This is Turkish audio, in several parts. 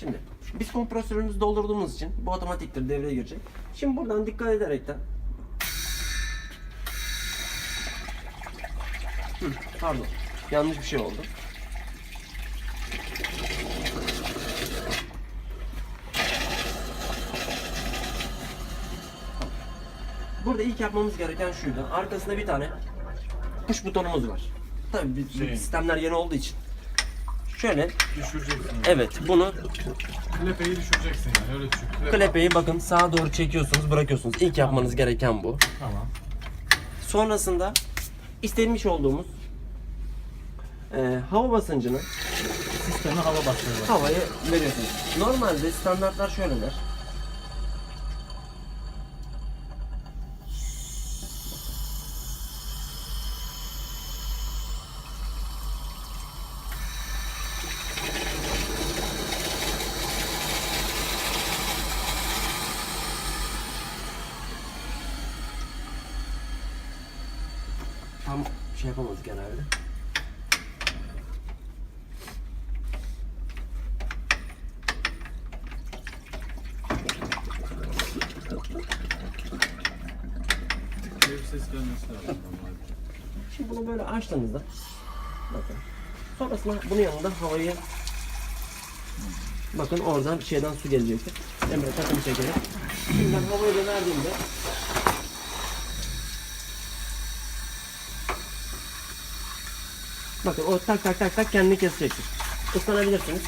Şimdi biz kompresörümüzü doldurduğumuz için bu otomatiktir devreye girecek. Şimdi buradan dikkat ederekten Hı, pardon. Yanlış bir şey oldu. Burada ilk yapmamız gereken şuydu. Arkasında bir tane push butonumuz var. Tabii biz- Şey. sistemler yeni olduğu için. Şöyle Düşüreceksin. evet bunu Klepeyi düşüreceksin yani öyle düşün. Klep- klepeyi bakın sağa doğru çekiyorsunuz bırakıyorsunuz. İlk yapmanız gereken bu. Tamam. Sonrasında istenmiş olduğumuz e, hava basıncını Sisteme hava basıyor. havaya veriyorsunuz. Normalde standartlar şöyleler. Tam şey yapamadık herhalde. Bir ses gelmesi lazım. Şimdi bunu böyle açtığınızda bakın. Sonrasında bunun yanında havayı bakın oradan şeyden su gelecektir. Emre takım çekerek. Şimdi ben havayı da verdiğimde Bakın o tak tak tak tak kendini kesecektir. Islanabilirsiniz.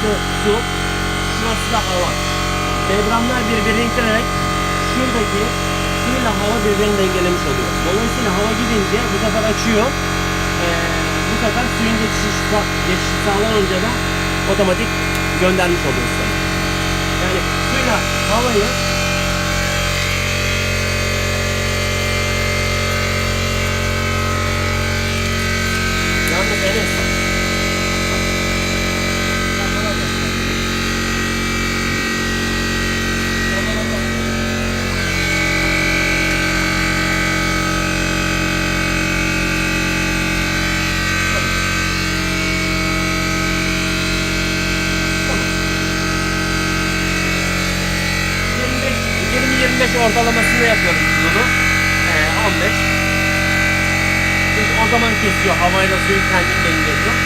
Şurası su, şurası da hava. Devramlar birbirini ittirerek şuradaki suyla hava birbirini dengelemiş oluyor. Dolayısıyla hava gidince bu sefer açıyor. Eee, bu sefer suyun geçişi, sa- geçişi sağlanınca da otomatik göndermiş oluyor. Yani suyla havayı ortalamasını yapıyoruz biz bunu. Ee, 15. Çünkü o zaman kesiyor havayla suyu kendini dengeliyor.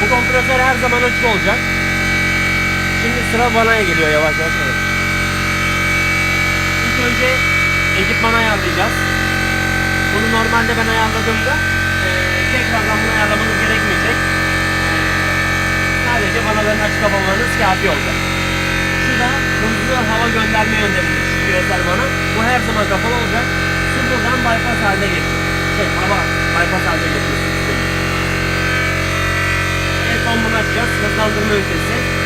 Bu kompresör her zaman açık olacak. Şimdi sıra vanaya geliyor yavaş yavaş. Evet. İlk önce ekipmanı ayarlayacağız. Bunu normalde ben ayarladığımda eee tekrardan bunu ayarlamanız gerekmeyecek. Sadece vanaların açık kapamanız kafi olacak. Şu da hızlı hava gönderme yöntemimiz. Şu küresel vana. Bu her zaman kapalı olacak. Su buradan bypass haline geçiyor. Şey, hava bypass haline geçiyor. sistemi. En son bunu açacağız. Hızlandırma ünitesi.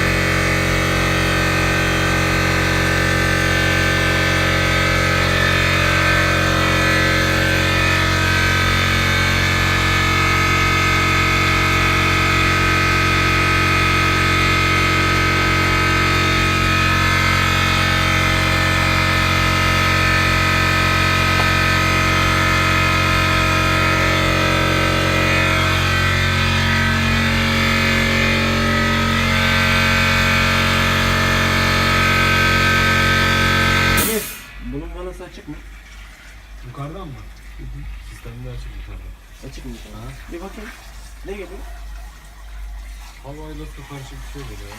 Bir bakayım. Ne geliyor? Havayla su karışık bir şey ya.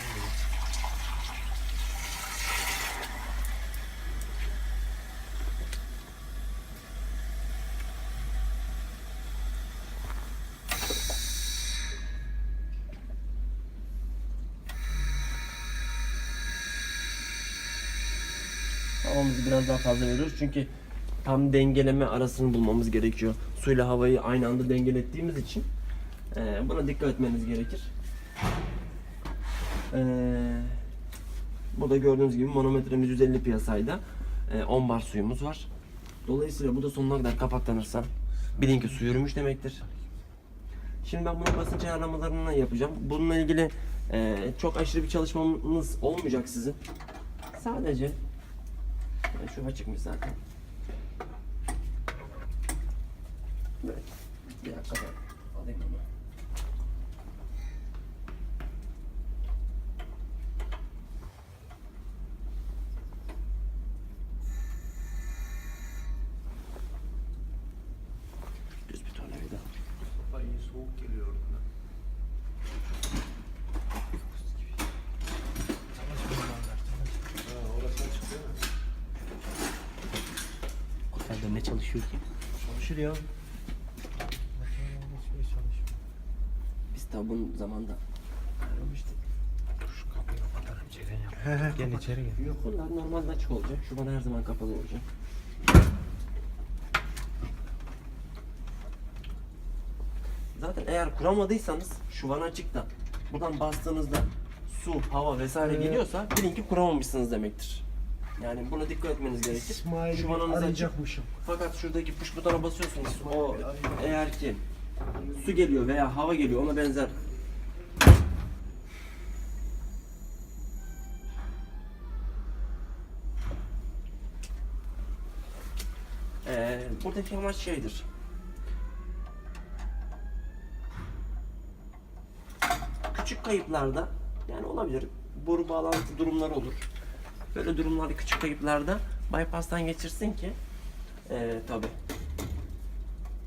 havamızı biraz daha fazla veriyoruz. Çünkü tam dengeleme arasını bulmamız gerekiyor. Suyla havayı aynı anda dengelettiğimiz için e, buna dikkat etmeniz gerekir. E, burada gördüğünüz gibi manometremiz 150 piyasayda. E, 10 bar suyumuz var. Dolayısıyla bu da sonuna kadar kapaklanırsa bilin ki su yürümüş demektir. Şimdi ben bunun basınç ayarlamalarını yapacağım. Bununla ilgili e, çok aşırı bir çalışmamız olmayacak sizin. Sadece e, şu açıkmış zaten. Evet. Bir dakika ben alayım onu. Düz bir tornavida. Ay soğuk geliyor oradan. Otelde ne çalışıyor ki? Çalışır ya. Biz tabi bunun zamanda ayarlamıştık. Şu kapıyı kapatalım Ceren yap. Gel içeri gel. Yok bunlar normalde açık olacak. Şu bana her zaman kapalı olacak. Zaten eğer kuramadıysanız şu van açıkta buradan bastığınızda su, hava vesaire Evet. geliyorsa bilin ki kuramamışsınız demektir. Yani buna dikkat etmeniz gerekir. Şu vananız açık. arayacakmışım. Fakat şuradaki push butona basıyorsunuz. O eğer ki su geliyor veya hava geliyor ona benzer Ee, buradaki amaç şeydir. Küçük kayıplarda yani olabilir. Boru bağlantı durumları olur. Böyle durumlarda küçük kayıplarda bypass'tan geçirsin ki ee, tabi.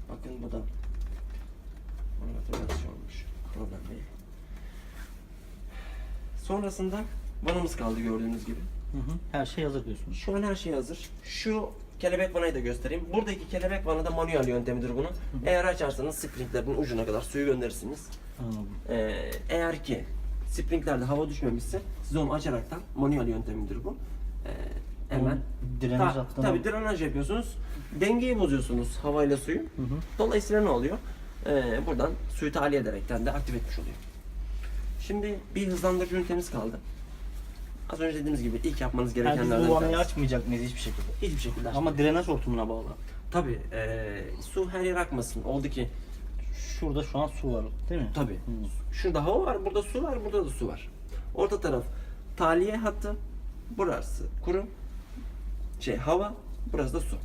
Bakın bu da. Problem değil. Sonrasında vanamız kaldı gördüğünüz gibi. Hı hı. Her şey hazır diyorsunuz. Şu an her şey hazır. Şu kelebek vanayı da göstereyim. Buradaki kelebek vana da manuel yöntemidir bunun. Eğer açarsanız springlerin ucuna kadar suyu gönderirsiniz. Anladım. Ee, eğer ki springlerde hava düşmemişse siz onu açaraktan manuel yöntemidir bu. Ee, hemen Drenaj Ta-. Tabii drenaj yapıyorsunuz. Dengeyi bozuyorsunuz havayla suyu. Hı hı. Dolayısıyla ne oluyor? Ee, buradan suyu tahliye ederekten de aktif etmiş oluyor. Şimdi bir hızlandırıcı ünitemiz kaldı. Az önce dediğimiz gibi ilk yapmanız Yani biz bu bir vanayı tanesi. açmayacak mıyız hiçbir şekilde? Hiçbir şekilde. Ama drenaj hortumuna bağlı. Tabii ee, su her yere akmasın. Oldu ki Şurada şu an su var değil mi? tabii şurada hava var, burada su var, burada da su var. Orta taraf tahliye hattı, burası kuru, şey hava, burası da su.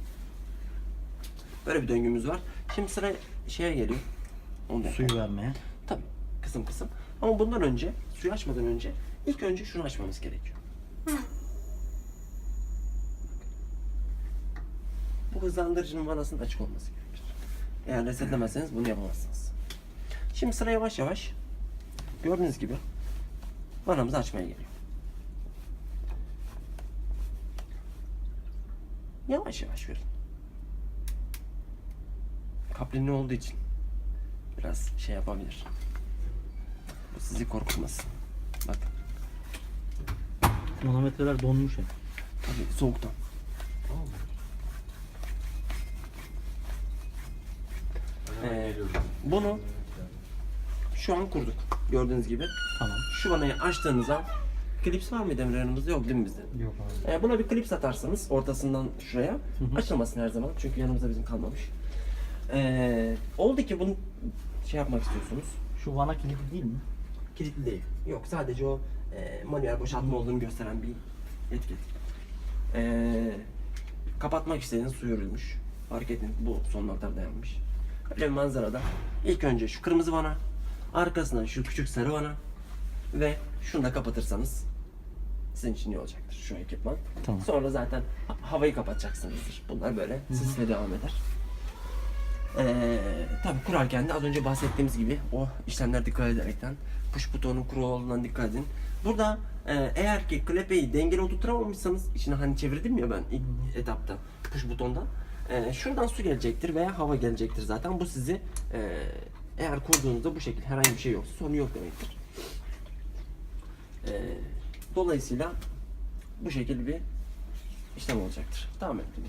Böyle bir döngümüz var. Şimdi sıra şeye geliyor. Onu da Suyu vermeye. Tabii kısım kısım. Ama bundan önce, suyu açmadan önce ilk önce şunu açmamız gerekiyor. Bu hızlandırıcının vanasının açık olması gerekir. Eğer resetlemezseniz bunu yapamazsınız. Şimdi sıra yavaş yavaş gördüğünüz gibi vanamızı açmaya geliyor. Yavaş yavaş verin. Kaplinli olduğu için biraz şey yapabilir. Bu sizi korkutmasın. Bakın Manometreler donmuş ya. tabii soğuktan. Ee. Bunu şu an kurduk. Gördüğünüz gibi. Tamam. Şu vanayı açtığınız an klips var mıydı Emre yanımızda? Yok değil mi bizde? Yok abi. Ee, buna bir klips atarsanız ortasından şuraya. hı. Açılmasın her zaman çünkü yanımızda bizim kalmamış. Ee, oldu ki bunu şey yapmak istiyorsunuz. Şu vana kilitli değil mi? Kilitli değil. Yok sadece o e, manuel boşaltma olduğunu gösteren bir etiket. Ee, kapatmak istediğiniz su yürülmüş. Fark edin bu son noktada dayanmış. Öyle bir manzarada ilk önce şu kırmızı vana, arkasından şu küçük sarı vana ve şunu da kapatırsanız sizin için iyi olacaktır şu ekipman. Tamam. Sonra zaten ha- havayı kapatacaksınızdır. Bunlar böyle sisle devam eder. Ee, tabii kurarken de az önce bahsettiğimiz gibi o işlemler dikkat ederekten push butonun kuru olduğundan dikkat edin. Burada e, eğer ki klepeyi dengeli oturtamamışsanız içine hani çevirdim ya ben ilk etapta push butondan e, şuradan su gelecektir veya hava gelecektir zaten. Bu sizi e, eğer kurduğunuzda bu şekilde herhangi bir şey yoksa sonu yok demektir. E, dolayısıyla bu şekilde bir işlem olacaktır. Tamam ettim.